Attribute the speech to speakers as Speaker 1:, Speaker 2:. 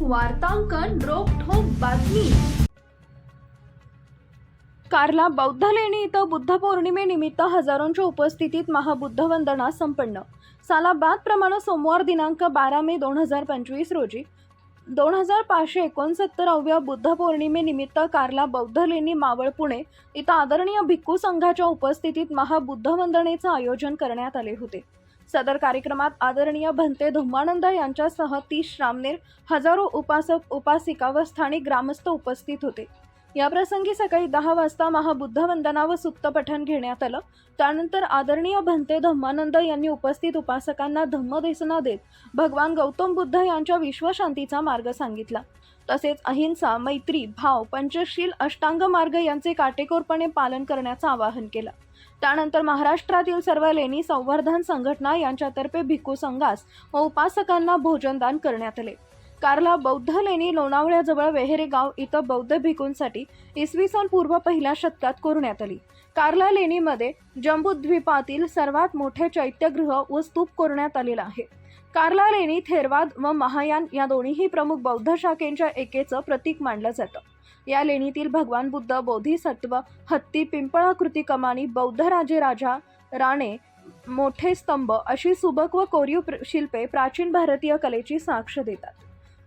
Speaker 1: वार्तांकन रोखोक बातमी. कारला बौद्ध लेणी इथं बुद्ध पौर्णिमेनिमित्त हजारोंच्या उपस्थितीत महाबुद्ध वंदना संपन्न सालाबाद प्रमाणे सोमवार दिनांक बारा मे दोन हजार पंचवीस रोजी दोन हजार पाचशे एकोणसत्तराव्या बुद्ध पौर्णिमेनिमित्त कारला बौद्ध लेणी मावळ पुणे इथं आदरणीय भिक्खू संघाच्या उपस्थितीत महाबुद्ध वंदनेचं आयोजन करण्यात आले होते. सदर कार्यक्रमात आदरणीय भंते धुम्मानंद यांच्यासह तीस श्रामनेर हजारो उपासक उपासिका व स्थानिक ग्रामस्थ उपस्थित होते. या प्रसंगी सकाळी दहा वाजता महाबुद्ध वंदना व सुक्त पठण घेण्यात आलं. त्यानंतर आदरणीय भंते धम्मानंद यांनी उपस्थित उपासकांना धम्मदेसना देत भगवान गौतम बुद्ध यांच्या विश्वशांतीचा मार्ग सांगितला. तसेच अहिंसा मैत्री भाव पंचशील अष्टांग मार्ग यांचे काटेकोरपणे पालन करण्याचं आवाहन केलं. त्यानंतर महाराष्ट्रातील सर्व लेणी संवर्धन संघटना यांच्यातर्फे भिक्खू संघास व उपासकांना भोजनदान करण्यात आले. कारला बौद्ध लेणी लोणावळ्याजवळ वेहेरे गाव इथं बौद्ध भिकूंसाठी इसवी सन पूर्व पहिल्या शतकात कोरण्यात आली. कारला लेणीमध्ये जम्बूद्वीपातील सर्वात मोठे चैत्यगृह व स्तूप कोरण्यात आलेला आहे. कारला लेणी थेरवाद व महायान या दोन्हीही प्रमुख बौद्ध शाखेंच्या एकेचं प्रतीक मानलं जातं. या लेणीतील भगवान बुद्ध बोधिसत्व हत्ती पिंपळाकृती कमानी बौद्ध राजे राजा राणे मोठे स्तंभ अशी सुबक व कोरीव प्र- शिल्पे प्राचीन भारतीय कलेची साक्ष देतात.